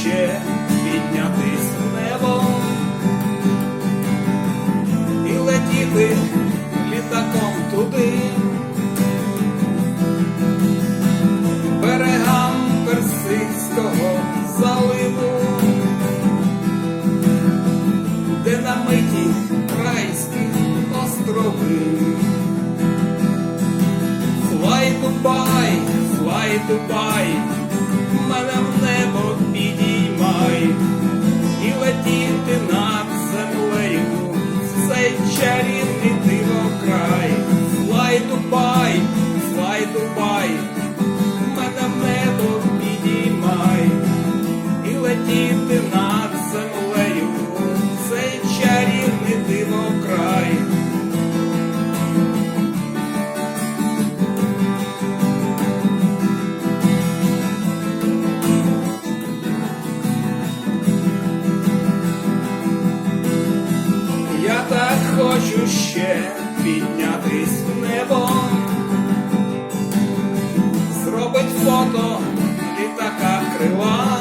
ще піднятись в небо і летіти літаком туди, берегам Персидського заливу, де намиті райські острови. Флай Дубай, флай Дубай, мене підіймай, і летіти над землею в цей чарівний дивокрай. Флай Дубай, флай Дубай, хочу ще піднятись в небо, зробить фото літака крила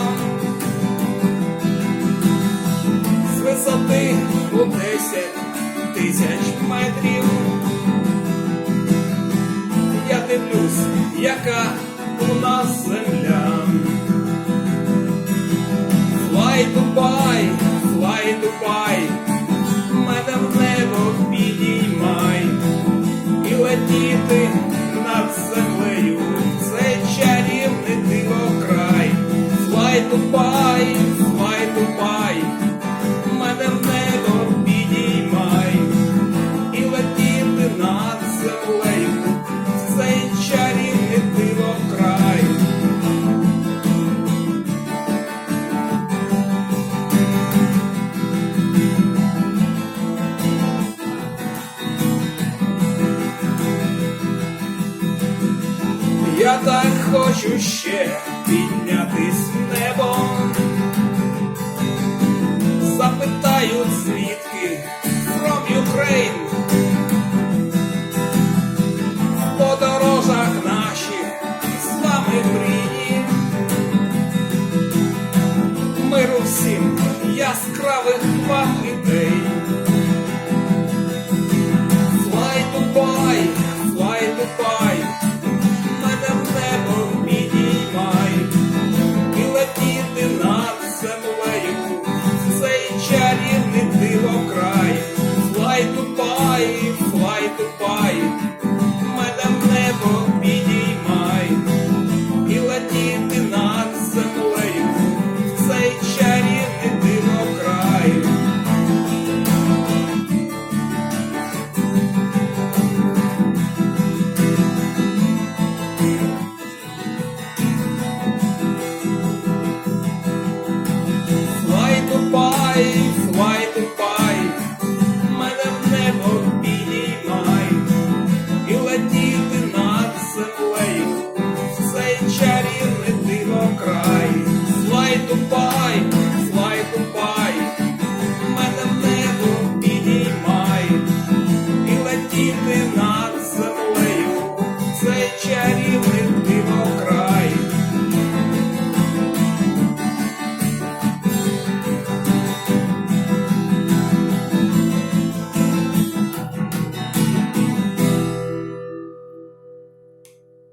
з висоти у 10 тисяч метрів. Я дивлюсь, яка у нас земля. Флай Дубай, флай Дубай, і Так хочу ще піднятись в небо. Запитають звідки from Ukraine. В подорожах наших з вами мрії. Миру всім яскравих chat.